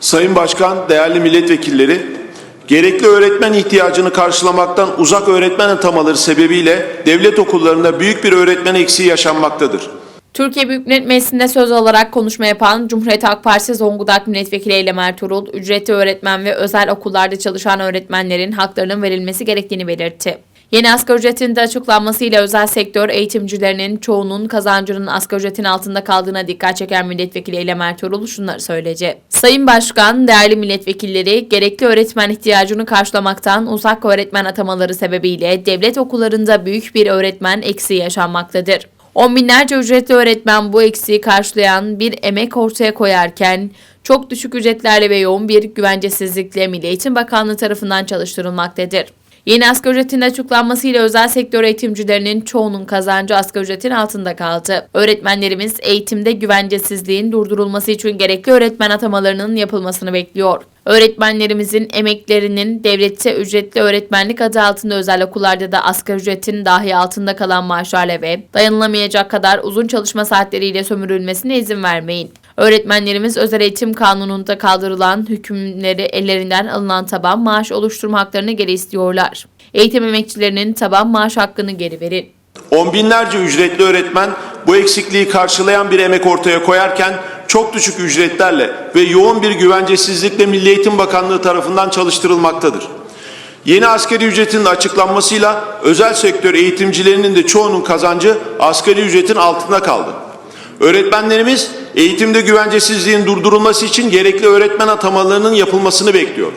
Sayın Başkan, değerli milletvekilleri, gerekli öğretmen ihtiyacını karşılamaktan uzak öğretmen atamaları sebebiyle devlet okullarında büyük bir öğretmen eksiği yaşanmaktadır. Türkiye Büyük Millet Meclisi'nde söz alarak konuşma yapan Cumhuriyet Halk Partisi Zonguldak Milletvekili Eylem Ertuğrul, ücretli öğretmen ve özel okullarda çalışan öğretmenlerin haklarının verilmesi gerektiğini belirtti. Yeni asgari ücretin de açıklanmasıyla özel sektör eğitimcilerinin çoğunun kazancının asgari ücretin altında kaldığına dikkat çeken milletvekili Eylem Ertuğrul şunları söyledi. Sayın Başkan, değerli milletvekilleri, gerekli öğretmen ihtiyacını karşılamaktan uzak öğretmen atamaları sebebiyle devlet okullarında büyük bir öğretmen eksiği yaşanmaktadır. On binlerce ücretli öğretmen bu eksiği karşılayan bir emek ortaya koyarken çok düşük ücretlerle ve yoğun bir güvencesizlikle Milli Eğitim Bakanlığı tarafından çalıştırılmaktadır. Yeni asgari ücretin açıklanmasıyla özel sektör eğitimcilerinin çoğunun kazancı asgari ücretin altında kaldı. Öğretmenlerimiz eğitimde güvencesizliğin durdurulması için gerekli öğretmen atamalarının yapılmasını bekliyor. Öğretmenlerimizin emeklerinin devlette ücretli öğretmenlik adı altında özel okullarda da asgari ücretin dahi altında kalan maaşlarla ve dayanılamayacak kadar uzun çalışma saatleriyle sömürülmesine izin vermeyin. Öğretmenlerimiz özel eğitim kanununda kaldırılan hükümleri ellerinden alınan taban maaş oluşturma haklarını geri istiyorlar. Eğitim emekçilerinin taban maaş hakkını geri verin. On binlerce ücretli öğretmen bu eksikliği karşılayan bir emek ortaya koyarken çok düşük ücretlerle ve yoğun bir güvencesizlikle Milli Eğitim Bakanlığı tarafından çalıştırılmaktadır. Yeni askeri ücretin açıklanmasıyla özel sektör eğitimcilerinin de çoğunun kazancı asgari ücretin altında kaldı. Öğretmenlerimiz eğitimde güvencesizliğin durdurulması için gerekli öğretmen atamalarının yapılmasını bekliyor.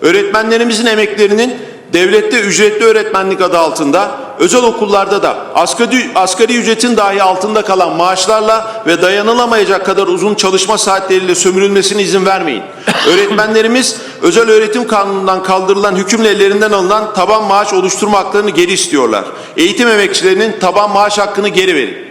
Öğretmenlerimizin emeklerinin devlette ücretli öğretmenlik adı altında, özel okullarda da asgari, asgari ücretin dahi altında kalan maaşlarla ve dayanılamayacak kadar uzun çalışma saatleriyle sömürülmesine izin vermeyin. Öğretmenlerimiz özel öğretim kanunundan kaldırılan hükümle ellerinden alınan taban maaş oluşturma haklarını geri istiyorlar. Eğitim emekçilerinin taban maaş hakkını geri verin.